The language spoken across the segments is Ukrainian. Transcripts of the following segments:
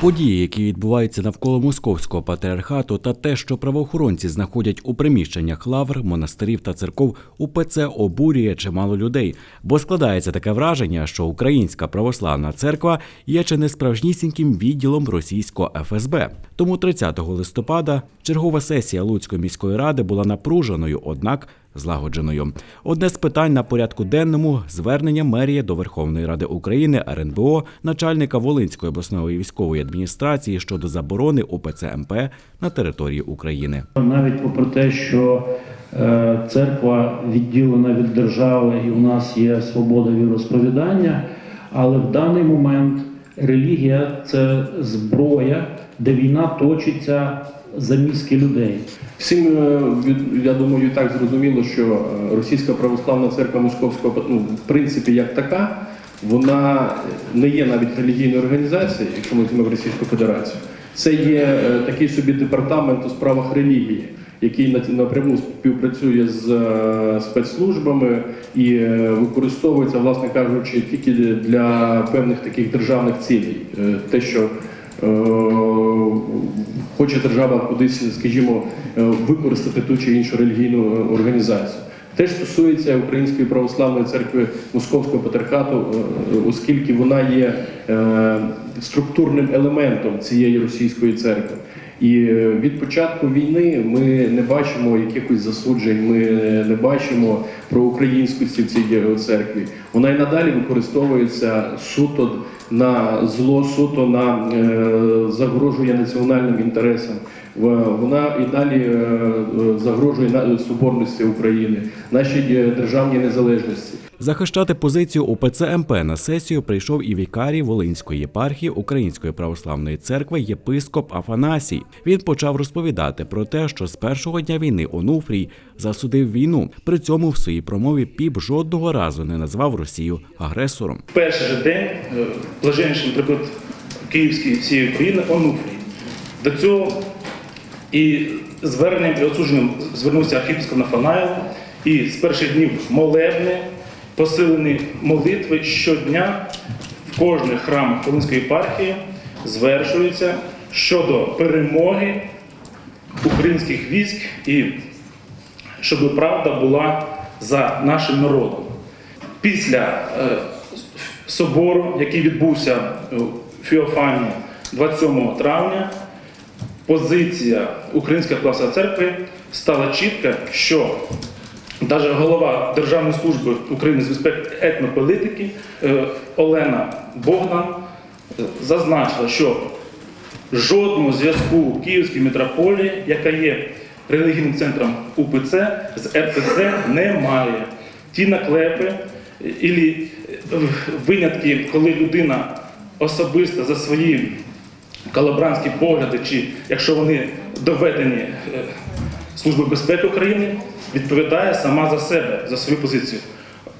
Події, які відбуваються навколо московського патріархату, та те, що правоохоронці знаходять у приміщеннях лавр, монастирів та церков, УПЦ обурює чимало людей, бо складається таке враження, що Українська православна церква є чи не справжнісіньким відділом російського ФСБ. Тому 30 листопада чергова сесія Луцької міської ради була напруженою, однак злагодженою. Одне з питань на порядку денному звернення мерії до Верховної Ради України РНБО, начальника Волинської обласної військової адміністрації щодо заборони УПЦ МП на території України. Навіть попри те, що е, церква відділена від держави і у нас є свобода віросповідання, але в даний момент релігія це зброя, де війна точиться за мізки людей. Всім, е, я думаю, так зрозуміло, що е, Російська православна церква Московського, ну, в принципі, як така, вона не є навіть релігійною організацією, якщо ми візьмемо Російську Федерацію. Це є е, такий собі департамент у справах релігії, який на- напряму співпрацює з е, спецслужбами і е, використовується, власне кажучи, тільки для певних таких державних цілей. Е, Те, що хоче держава кудись, скажімо, використати ту чи іншу релігійну організацію. Те ж стосується Української православної церкви Московського патріархату, оскільки вона є структурним елементом цієї російської церкви. І е, від початку війни ми не бачимо якихось засуджень, ми не бачимо про українськості в цій е, церкві. Вона і надалі використовується суто на зло, суто на е, загрожує національним інтересам. Вона і далі е, загрожує соборності України, нашій е, державній незалежності. Захищати позицію УПЦ МП на сесію прийшов і вікарій Волинської єпархії Української православної церкви єпископ Афанасій. Він почав розповідати про те, що з першого дня війни Онуфрій засудив війну. При цьому в своїй промові піп жодного разу не назвав Росію агресором. перший же день е, блаженніший, наприклад, Київський всієї України Онуфрій. До цього і зверненням і осудженням звернувся архіпископ Нафанаєв, і з перших днів молебни, посилені молитви щодня в кожних храмах Волинської єпархії звершуються щодо перемоги українських військ і щоб правда була за нашим народом. Після е, собору, який відбувся в Фіофані 27 травня, позиція Української православної церкви стала чітка, що навіть голова Державної служби України з безпеки етнополітики е, Олена Богдан е, зазначила, що жодного зв'язку Київської митрополії, яка є релігійним центром УПЦ, з РПЦ немає. Ті наклепи ілі е, винятки, коли людина особисто за свої колабрантські погляди, чи якщо вони доведені е, Служби безпеки України, відповідає сама за себе, за свою позицію.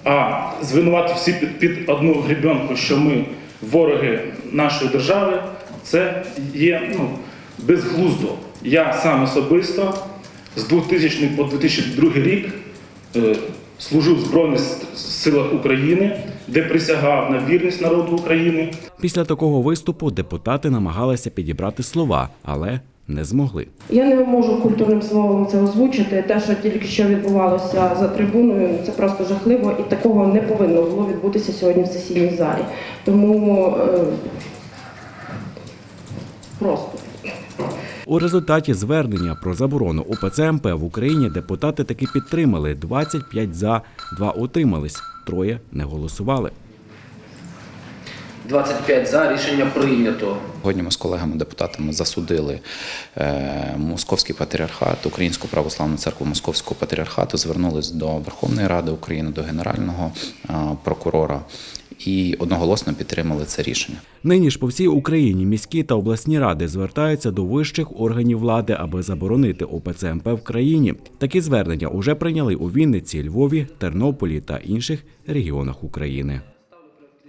А звинувати всі під, під одну гребенку, що ми вороги нашої держави, це є ну, безглуздо. Я сам особисто з 2000 по 2002 рік е, служив в Збройних силах України, де присягав на вірність народу України. Після такого виступу депутати намагалися підібрати слова, але не змогли. Я не можу культурним словом це озвучити. Те, що тільки що відбувалося за трибуною, це просто жахливо, і такого не повинно було відбутися сьогодні в сесійній залі. Тому е, просто. У результаті звернення про заборону УПЦ МП в Україні депутати таки підтримали 25 за, 2 утримались, троє не голосували. 25 за рішення прийнято. Сьогодні ми з колегами-депутатами засудили е, Московський патріархат, Українську православну церкву Московського патріархату, звернулись до Верховної Ради України, до Генерального е, прокурора і одноголосно підтримали це рішення. Нині ж по всій Україні міські та обласні ради звертаються до вищих органів влади, аби заборонити ОПЦ МП в країні. Такі звернення уже прийняли у Вінниці, Львові, Тернополі та інших регіонах України.